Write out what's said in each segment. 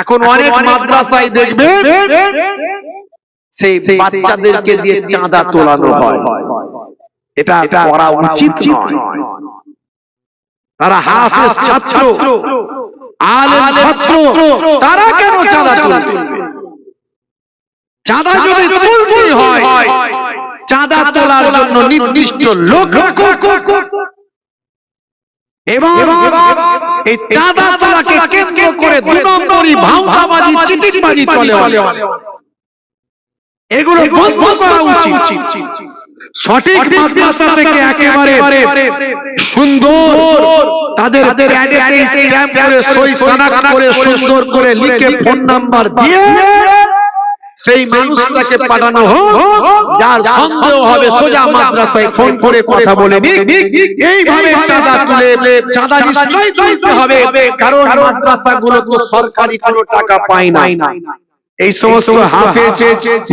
এখন অনেক মাদ্রাসায় দেখবে সেই বাচ্চাদেরকে দিয়ে চাঁদা তোলানো হয়। এটা করা উচিত নয়। তারা হাফেজ ছাত্র। আলেম ছাত্র। তারা কেন চাঁদা তুলবে? চাঁদা যদি তুলতেই হয় চাঁদা তোলার জন্য নির্দিষ্ট লোক রাখো। এবং এই চাঁদা তোলাকে কেন্দ্র করে দু নম্বরই ভাউতাবাজি চিটিংবাজি চলে এগুলো বন্ধ করা উচিত। সঠিক মাদ্রাসা থেকে একেবারে সুন্দর তাদের প্যাডে স্ট্যাম্প করে সই শনাক্ত করে সুন্দর করে লিখে ফোন নাম্বার দিয়ে সেই মানুষটাকে পাঠানো হোক যার সন্দেহ হবে সোজা মাদ্রাসায় ফোন করে কথা বলে এইভাবে চাঁদা তুলে চাঁদা নিশ্চয়ই তুলতে হবে। কারণ মাদ্রাসাগুলো তো সরকারি কোনো টাকা পায় না। এই সমস্ত হাফেজ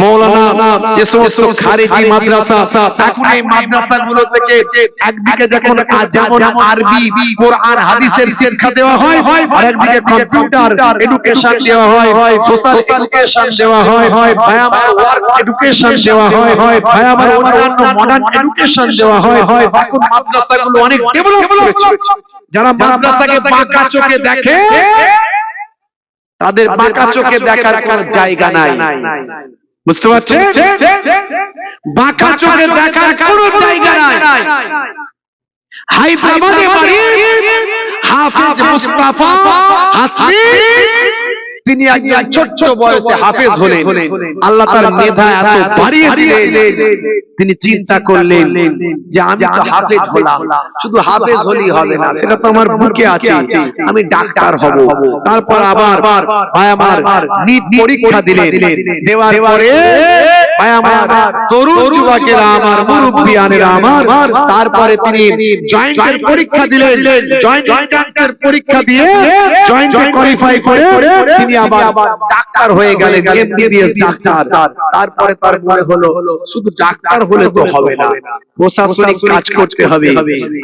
মৌলানা যে সমস্ত খারেজি মাদ্রাসা এখন এই মাদ্রাসাগুলো থেকে একদিকে যখন যেমন আরবি কোরআন হাদিসের শিক্ষা দেওয়া হয় আর একদিকে কম্পিউটার এডুকেশন দেওয়া হয় সোশ্যাল এডুকেশন দেওয়া হয় ভাই আমার ওয়ার্ক এডুকেশন দেওয়া হয় ভাই আমার অন্যান্য মডার্ন এডুকেশন দেওয়া হয় এখন মাদ্রাসাগুলো অনেক ডেভেলপ করেছে যারা মাদ্রাসাকে বাঁকা চোখে দেখে তাদের বাঁকা চোখে দেখার কোন জায়গা নাই। বুঝতে পারছে বাঁকা চোখে দেখার কোন জায়গা নাই। হায়দ্রাবাদে বাড়ি হাফেজ মুস্তাফা হাসমি তিনি একজন ছোট্ট বয়সে হাফেজ হলেন। আল্লাহ তার মেধা এত বাড়িয়ে দিলেন তিনি চিন্তা করলেন যে আমি তো হাফেজ হলাম। শুধু হাফেজ হলেই হবে না সেটা তো আমার বুকে আছে। আমি ডাক্তার হব। তারপর আবার ভাই আমার নিট পরীক্ষা দিলেন। দেওয়ার পরে আমার তরুণ যুবকেরা আমার মুরব্বিয়ানেরা আমার। তারপরে তিনি জয়েন্টের পরীক্ষা দিলেন। জয়েন্টের পরীক্ষা দিয়ে জয়েন্ট কোয়ালিফাই করে তিনি আবার ডাক্তার হয়ে গেলেন। MBBS doctor. তারপরে তার মনে হলো শুধু ডাক্তার হলে তো হবে না। প্রশাসনিক কাজ করতে হবে।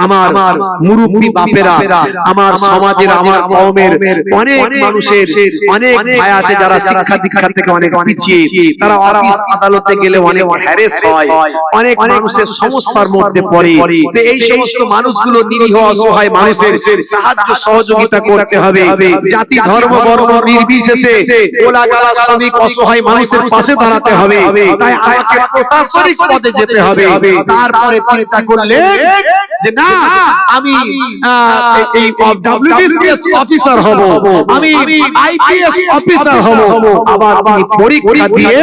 আমার আমার মুরব্বী বাপেরা আমার সমাজের আমার কওমের অনেক মানুষের অনেক ভাই আছে যারা শিক্ষা দীক্ষা থেকে অনেক পিছিয়ে তারা অফিস আদালতে গেলে অনেক হ্যারেস হয় অনেক মানুষের সমস্যার মধ্যে পড়ে। তো এই সমস্ত মানুষগুলো নিরীহ অসহায় মানুষের সাহায্য সহযোগিতা করতে হবে। জাতি ধর্ম বর্ণ নির্বিশেষে ওলা গালা শ্রমিক অসহায় মানুষের পাশে দাঁড়াতে হবে। তাই আমাকে প্রশাসনিক পদে যেতে হবে। তারপরে চিন্তা করলে যে না আমি এই ডব্লিউবিসিএস অফিসার হব। আমি আইপিএস অফিসার হব। আবার তিনি পরীক্ষা দিয়ে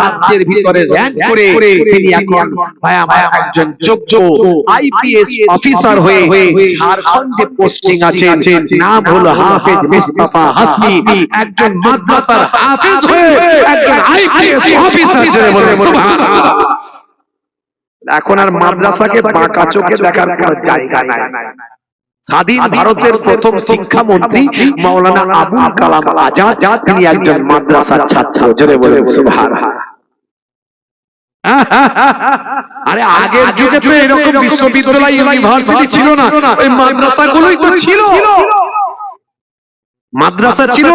রাজ্যের ভিতরে র্যাঙ্ক করে তিনি এখন একজন যোগ্য আইপিএস অফিসার হয়ে ঝাড়খণ্ডে পোস্টিং আছেন। নাম হলো হাফেজ মুস্তাফা হাসমি। একজন মাদ্রাসার হাফেজ হয়ে একজন আইপিএস অফিসার বলে সুবহানাল্লাহ। এখন আর মাদ্রাসাকে বাঁকা চোখে দেখার কোন জায়গা নাই। স্বাধীন ভারতের প্রথম শিক্ষামন্ত্রী মাওলানা আবুল কালাম আজাদ তিনি একজন মাদ্রাসার ছাত্র। জোরে বলেন সুবহানাল্লাহ আরে আগের যুগে তো এরকম বিশ্ববিদ্যালয় ইউনিভার্সিটি ছিল না। ওই মাদ্রাসাগুলোই তো ছিল। মাদ্রাসা ছিল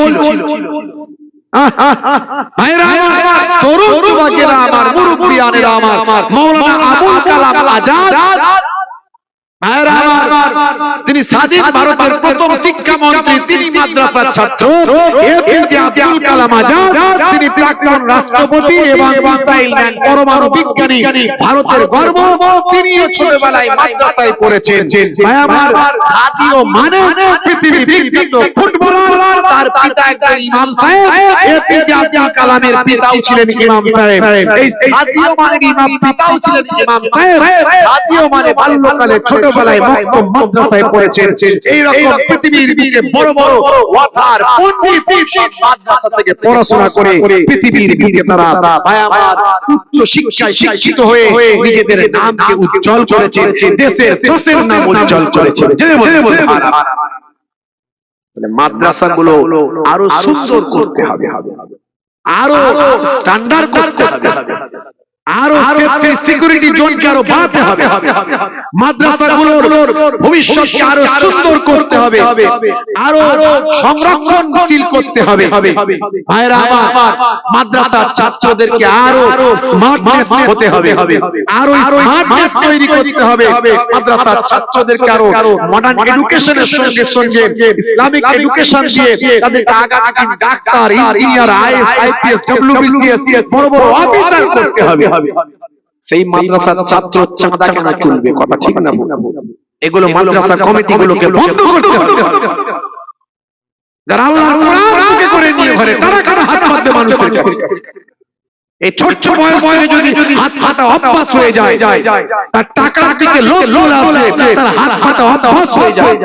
ছিল। তরুণ আমার আমার। মাওলানা আবুল কালাম আজাদ। তিনি স্বাধীন ভারতের প্রথম শিক্ষামন্ত্রী তিনি মাদ্রাসার ছাত্র। আব্দুল কালাম আজাদ। তিনি প্রাক্তন রাষ্ট্রপতি এবং মিসাইল ম্যান পরমাণু বিজ্ঞানী। ভারতের গর্ব তিনিও ছোটবেলায় মাদ্রাসায় পড়েছেন। আমার সাদিও মানে পৃথিবীর বিখ্যাত ফুটবলার তার পিতা একজন ইমাম সাহেব এপিজে আব্দুল কালামের পিতাও ছিলেন ইমাম সাহেব। এই সাদিও মানে ইমাম পিতাও ছিলেন ইমাম সাহেব। সাদিও মানে বাল্যকালে ছোটবেলায় মক্কা মাদ্রাসায় পড়েছেন। এই রকম পৃথিবীর বুকে বড় বড় ওয়াথার পণ্ডিত মাদ্রাসা থেকে পড়াশোনা করে পৃথিবীর বুকে তারা ভাই উচ্চ শিক্ষায় শিক্ষিত হয়ে নিজেদের নামকে উজ্জ্বল দেশের দেশের নাম উজ্জ্বল জেনে মাদ্রাসাগুলো আরও সুন্দর করতে হবে। আরও স্ট্যান্ডার্ড করতে হবে। আরও সিকিউরিটি জোনকে আরও বাড়াতে হবে। মাদ্রাসাগুলোর ভবিষ্যৎকে আরও সুন্দর করতে হবে। আরও সংরক্ষণশীল করতে হবে। ভাইরা আমার মাদ্রাসার ছাত্রদেরকে আরও স্মার্টনেস হতে হবে। আরও স্মার্টনেস তৈরি করতে হবে। মাদ্রাসার ছাত্রদেরকে আরও মডার্ন এডুকেশনের সঙ্গে সঙ্গে ইসলামিক এডুকেশন দিয়ে তাদেরকে আগামী doctor engineer IAS IPS WBCS বড় বড় অফিসার করতে হবে। সেই মাদ্রাসার ছাত্র চাঁদা কেন তুলবে? কথা ঠিক না? এগুলো মাদ্রাসা কমিটিগুলোকে বন্ধ করতে হবে। যারা আল্লাহর করে নিয়ে ঘরে তারা হাত পাতবে মানুষের কাছে। এই ছোট্ট বয়স যদি হাত পাতা অভ্যাস হয়ে যায় তার টাকার দিকে লোভ চলে আসে তার হাত পাতা অভ্যাস হয়ে যায়।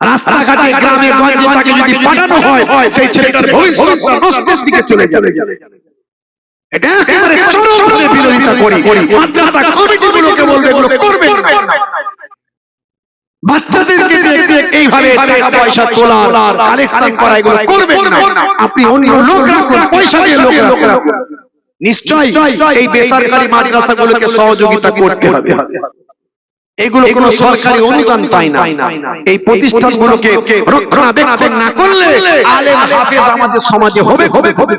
রাস্তাঘাটে গ্রামে গঞ্জে তাকে যদি পাঠানো হয় সেই ছেলেটার ভবিষ্যৎ নষ্টের দিকে চলে যাবে। এটা একেবারে চরম ভাবে বিরোধিতা করি। মাদ্রাসা কমিটিগুলোকে বলবে এগুলো করবে। বাচ্চাদেরকে এইভাবে টাকা পয়সা তোলা কালেকশন করা এগুলো করবেন না। আপনি অন্য লোক রাখুন পয়সা দিয়ে লোক রাখুন নিশ্চয় এই বেসরকারি মাদ্রাসাগুলোকে সহযোগিতা করতে হবে। এগুলো কোনো সরকারি অনুদান পায় না। এই প্রতিষ্ঠানগুলোকে রক্ষণাবেক্ষণ না করলে আলেম হাফেজ আমাদের সমাজে হবে হবে। হবে।